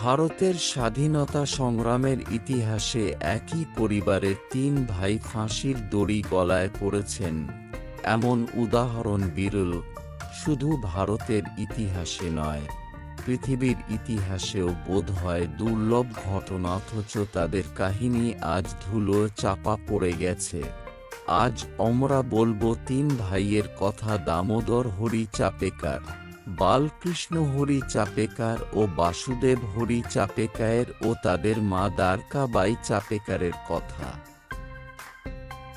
ভারতের স্বাধীনতা সংগ্রামের ইতিহাসে একই পরিবারের তিন ভাই ফাঁসির দড়ি গলায় পড়েছেন। এমন উদাহরণ বিরল, শুধু ভারতের ইতিহাসে নয়, পৃথিবীর ইতিহাসেও বোধ হয় দুর্লভ ঘটনা অথচ তাদের কাহিনী আজ ধুলো চাপা পড়ে গেছে। আজ আমরা বলব তিন ভাইয়ের কথা দামোদর হরি চাপেকার বালকৃষ্ণ হরি চাপেকার ও বাসুদেব হরি চাপেকায়ের ও তাদের মা দ্বারকা বাই চাপেকারের কথা।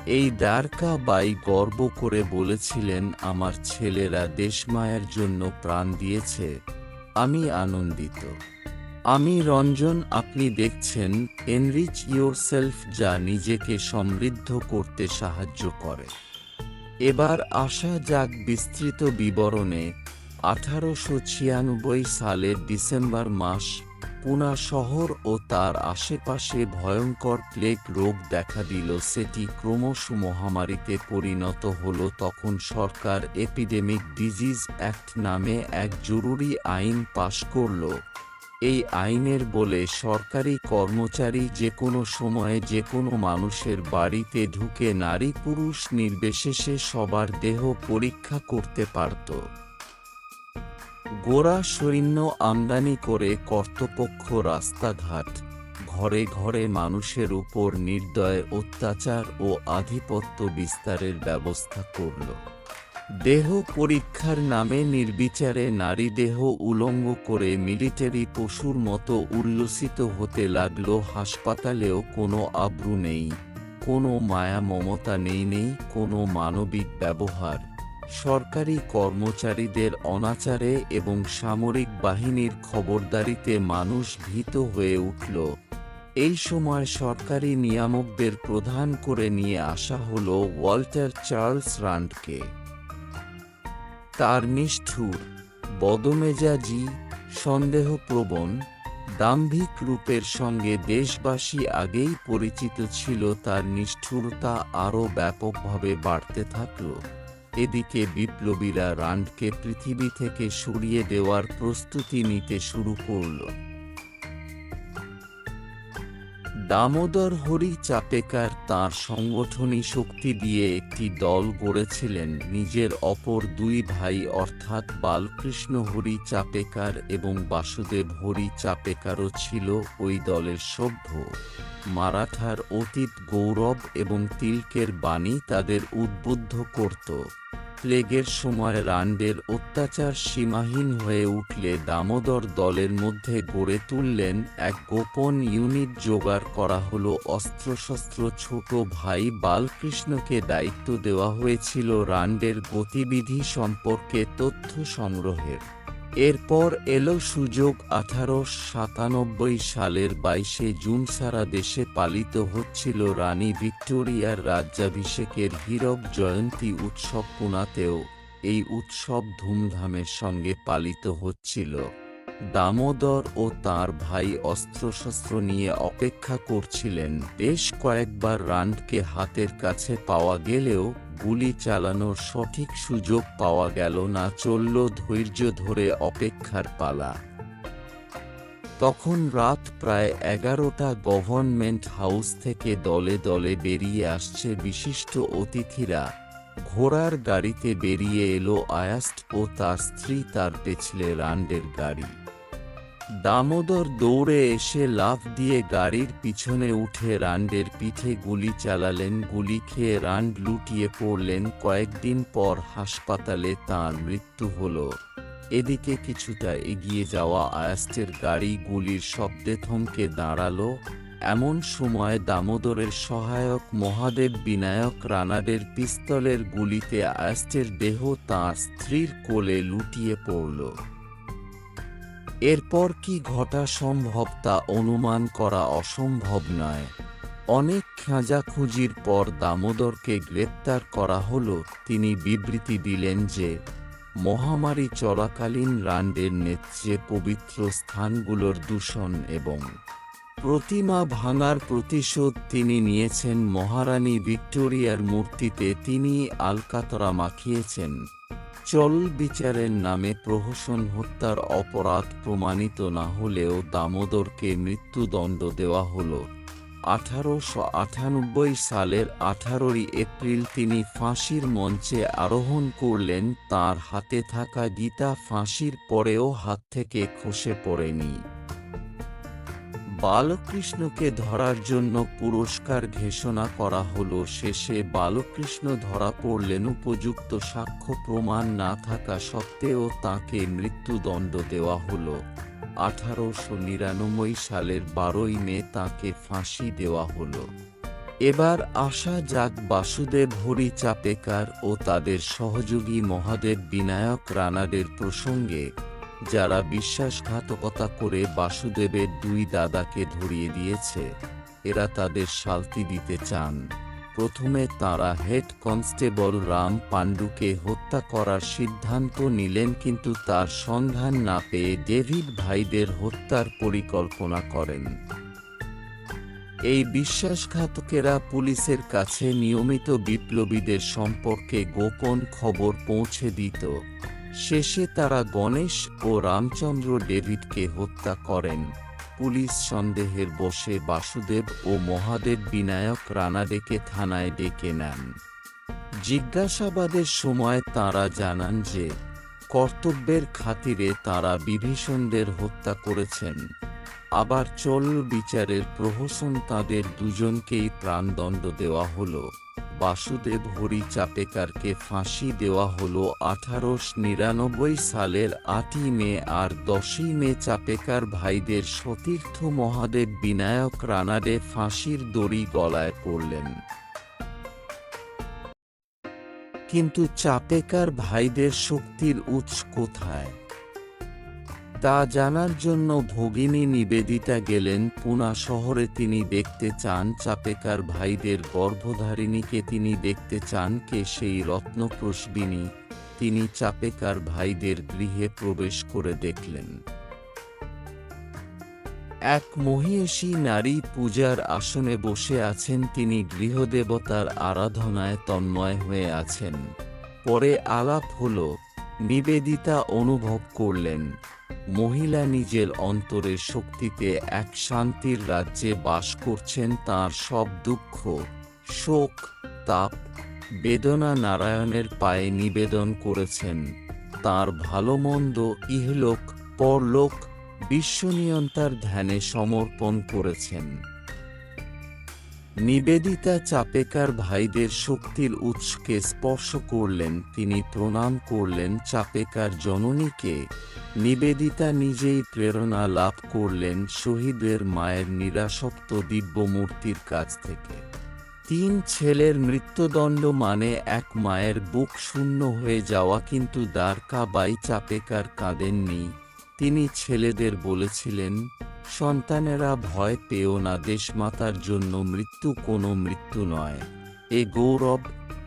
এই দ্বারকা বাই গর্ব করে বলেছিলেন, আমার ছেলেরা দেশমায়ের জন্য প্রাণ দিয়েছে, আমি আনন্দিত। আমি রঞ্জন, আপনি দেখছেন এনরিচ সেলফ যা নিজেকে সমৃদ্ধ করতে সাহায্য করে। এবার আসা যাক বিস্তৃত বিবরণে আঠারোশো ছিয়ানব্বই সালের ডিসেম্বর মাস, পুনা শহর ও তার আশেপাশে ভয়ঙ্কর প্লেগ রোগ দেখা দিল। সেটি ক্রমশ মহামারীতে পরিণত হল। তখন সরকার এপিডেমিক ডিজিজ অ্যাক্ট নামে এক জরুরি আইন পাশ করল। এই আইনের বলে সরকারি কর্মচারী যে কোনো সময়ে যে কোনো মানুষের বাড়িতে ঢুকে নারী পুরুষ নির্বিশেষে সবার দেহ পরীক্ষা করতে পারত। গোড়া সৈন্য আমদানি করে কর্তৃপক্ষ রাস্তাঘাট, ঘরে ঘরে মানুষের উপর নির্দয় অত্যাচার ও আধিপত্য বিস্তারের ব্যবস্থা করল। দেহ পরীক্ষার নামে নির্বিচারে নারী দেহ উলঙ্গ করে মিলিটারি পশুর মতো উল্লসিত হতে লাগল। হাসপাতালেও কোনো আব্রু নেই, কোনো মায়া মমতা নেই নেই কোনো মানবিক ব্যবহার। সরকারি কর্মচারীদের অনাচারে এবং সামরিক বাহিনীর খবরদারিতে মানুষ ভীত হয়ে উঠল। এই সময় সরকারি নিয়ামকদের প্রধান করে নিয়ে আসা হল ওয়াল্টার চার্লস রান্ডকে তার নিষ্ঠুর, বদমেজাজি, সন্দেহপ্রবণ, দাম্ভিক রূপের সঙ্গে দেশবাসী আগেই পরিচিত ছিল তার নিষ্ঠুরতা আরও ব্যাপকভাবে বাড়তে থাকল। এদিকে বিপ্লবীরা রান্ডকে পৃথিবী থেকে সরিয়ে দেওয়ার প্রস্তুতি নিতে শুরু করল। দামোদর হরি চাপেকার তাঁর সংগঠনী শক্তি দিয়ে একটি দল গড়েছিলেন নিজের অপর দুই ভাই অর্থাৎ বালকৃষ্ণ হরি চাপেকার এবং বাসুদেব হরি চাপেকারও ছিল ওই দলের সভ্য। মারাঠার অতীত গৌরব এবং তিলকের বাণী তাদের উদ্বুদ্ধ করত। প্লেগের সময় রান্ডের অত্যাচার সীমাহীন হয়ে উঠলে দামোদর দলের মধ্যে গড়ে তুললেন এক গোপন ইউনিট জোগাড় করা হল অস্ত্রশস্ত্র। ছোট ভাই বালকৃষ্ণকে দায়িত্ব দেওয়া হয়েছিল রান্ডের গতিবিধি সম্পর্কে তথ্য সংগ্রহের। এরপর এলো সুযোগ আঠারো সাতানব্বই সালের বাইশে জুন সারা দেশে পালিত হচ্ছিল রানী ভিক্টোরিয়ার রাজ্যাভিষেকের হীরক জয়ন্তী উৎসব পুনাতেও। এই উৎসব ধুমধামের সঙ্গে পালিত হচ্ছিল। দামোদর ও তার ভাই অস্ত্রশস্ত্র নিয়ে অপেক্ষা করছিলেন। বেশ কয়েকবার রান্ডকে হাতের কাছে পাওয়া গেলেও গুলি চালানোর সঠিক সুযোগ পাওয়া গেল না, চলল ধৈর্য ধরে অপেক্ষার পালা। তখন রাত প্রায় এগারোটা, গভর্নমেন্ট হাউস থেকে দলে দলে বেরিয়ে আসছে বিশিষ্ট অতিথিরা। ঘোড়ার গাড়িতে বেরিয়ে এলো আয়াস্ট ও তার স্ত্রী, তার পেছলে রান্ডের গাড়ি। দামোদর দৌড়ে এসে লাফ দিয়ে গাড়ির পিছনে উঠে রান্ডের পিঠে গুলি চালালেন, গুলি খেয়ে রান্ড লুটিয়ে পড়লেন। কয়েকদিন পর হাসপাতালে তাঁর মৃত্যু হল। এদিকে কিছুটা এগিয়ে যাওয়া আয়াস্টের গাড়ি গুলির শব্দে থমকে দাঁড়াল। এমন সময় দামোদরের সহায়ক মহাদেব বিনায়ক রানাদের পিস্তলের গুলিতে আয়াস্টের দেহ তাঁর স্ত্রীর কোলে লুটিয়ে পড়ল। এরপর কি ঘটা সম্ভব তা অনুমান করা অসম্ভব নয়। অনেক খাঁজাখুঁজির পর দামোদরকে গ্রেপ্তার করা হল। তিনি বিবৃতি দিলেন যে, মহামারী চলাকালীন রান্ডের নেত্রে পবিত্র স্থানগুলোর দূষণ এবং প্রতিমা ভাঙার প্রতিশোধ তিনি নিয়েছেন মহারানী ভিক্টোরিয়ার মূর্তিতে। তিনি আলকাতরা মাখিয়েছেন। চল বিচারের নামে প্রহসন হত্যার অপরাধ প্রমাণিত না হলেও দামোদরকে মৃত্যুদণ্ড দেওয়া হল। আঠারোশো আটানব্বই সালের আঠারোই এপ্রিল তিনি ফাঁসির মঞ্চে আরোহণ করলেন, তার হাতে থাকা গীতা ফাঁসির পরেও হাত থেকে খসে পড়েনি। বালকৃষ্ণকে ধরার জন্য পুরস্কার ঘোষণা করা হলো। শেষে বালকৃষ্ণ ধরা পড়লেন উপযুক্ত সাক্ষ্য প্রমাণ না থাকা সত্ত্বেও তাকে মৃত্যুদণ্ড দেওয়া হলো। আঠারোশো নিরানব্বই সালের বারোই মে তাকে ফাঁসি দেওয়া হলো। এবার আসা যাক বাসুদেব হরি চাপেকার ও তাদের সহযোগী মহাদেব বিনায়ক রানাদের প্রসঙ্গে যারা বিশ্বাসঘাতকতা করে বাসুদেবের দুই দাদাকে ধরিয়ে দিয়েছে, এরা তাদের শাস্তি দিতে চান। প্রথমে তারা হেড কনস্টেবল রাম পাণ্ডুকে হত্যা করার সিদ্ধান্ত নিলেন, কিন্তু তার সন্ধান না পেয়ে ডেভিড ভাইদের হত্যার পরিকল্পনা করেন। এই বিশ্বাসঘাতকেরা পুলিশের কাছে নিয়মিত বিপ্লবীদের সম্পর্কে গোপন খবর পৌঁছে দিত। শেষে তারা গণেশ ও রামচন্দ্র ডেভিডকে হত্যা করেন। পুলিশ সন্দেহের বসে বাসুদেব ও মহাদেব বিনায়ক রানাডেকে থানায় ডেকে নেন। জিজ্ঞাসাবাদের সময় তারা জানান যে, কর্তব্যের খাতিরে তারা বিভীষণদের হত্যা করেছেন। আবার চল বিচারের প্রহসন তাদের দুজনকেই প্রাণদণ্ড দেওয়া হলো। বাসুদেব হরি চাপেকারকে ফাঁসি দেওয়া হল আঠারোশ নিরানব্বই সালের আটই মে আর দশই মে চাপেকার ভাইদের সতীর্থ মহাদেব বিনায়ক রানাডে ফাঁসির দড়ি গলায় পড়লেন। কিন্তু চাপেকার ভাইদের শক্তির উৎস কোথায়? তা জানার জন্য ভগিনী নিবেদিতা গেলেন পুনা শহরে। তিনি দেখতে চান চাপেকার ভাইদের গর্ভধারিণীকে, তিনি দেখতে চান কে সেই রত্নপ্রসবিনী। তিনি চাপেকার ভাইদের গৃহে প্রবেশ করে দেখলেন। এক মহিষী নারী পূজার আসনে বসে আছেন। তিনি গৃহদেবতার আরাধনায় তন্ময় হয়ে আছেন। পরে আলাপ হল নিবেদিতা অনুভব করলেন, মহিলা নিজের অন্তরের শক্তিতে এক শান্তির রাজ্যে বাস করছেন তার সব দুঃখ, শোক, তাপ, বেদনা নারায়ণের পায়ে নিবেদন করেছেন। তার ভালো মন্দ ইহলোক পরলোক বিশ্বনিয়ন্তার ধ্যানে সমর্পণ করেছেন। নিবেদিতা চাপেকার ভাইদের শক্তির উৎসকে স্পর্শ করলেন, তিনি প্রণাম করলেন চাপেকার জননীকে। নিবেদিতা নিজেই প্রেরণা লাভ করলেন শহীদের মায়ের নিরাসক্ত দিব্যমূর্তির কাছ থেকে। তিন ছেলের মৃত্যুদণ্ড মানে এক মায়ের বুক শূন্য হয়ে যাওয়া কিন্তু দ্বারকা বাই চাপেকার কাঁদেননি। তিনি ছেলেদের বলেছিলেন, সন্তানেরা ভয় পেও না, দেশমাতার জন্য মৃত্যু কোনো মৃত্যু নয়। এ গৌরব,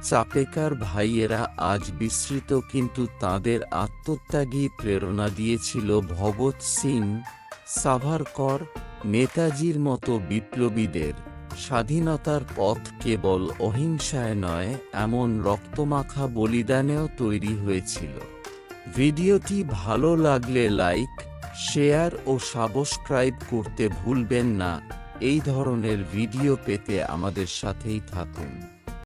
চাপেকার ভাইয়েরা আজ বিস্মৃত কিন্তু তাদের আত্মত্যাগী প্রেরণা দিয়েছিল ভগৎ সিং, সাভারকর, নেতাজির মতো বিপ্লবীদের। স্বাধীনতার পথ কেবল অহিংসায় নয়, এমন রক্তমাখা বলিদানেও তৈরি হয়েছিল। ভিডিওটি ভালো লাগলে লাইক, শেয়ার ও সাবস্ক্রাইব করতে ভুলবেন না। এই ধরনের ভিডিও পেতে আমাদের সাথেই থাকুন।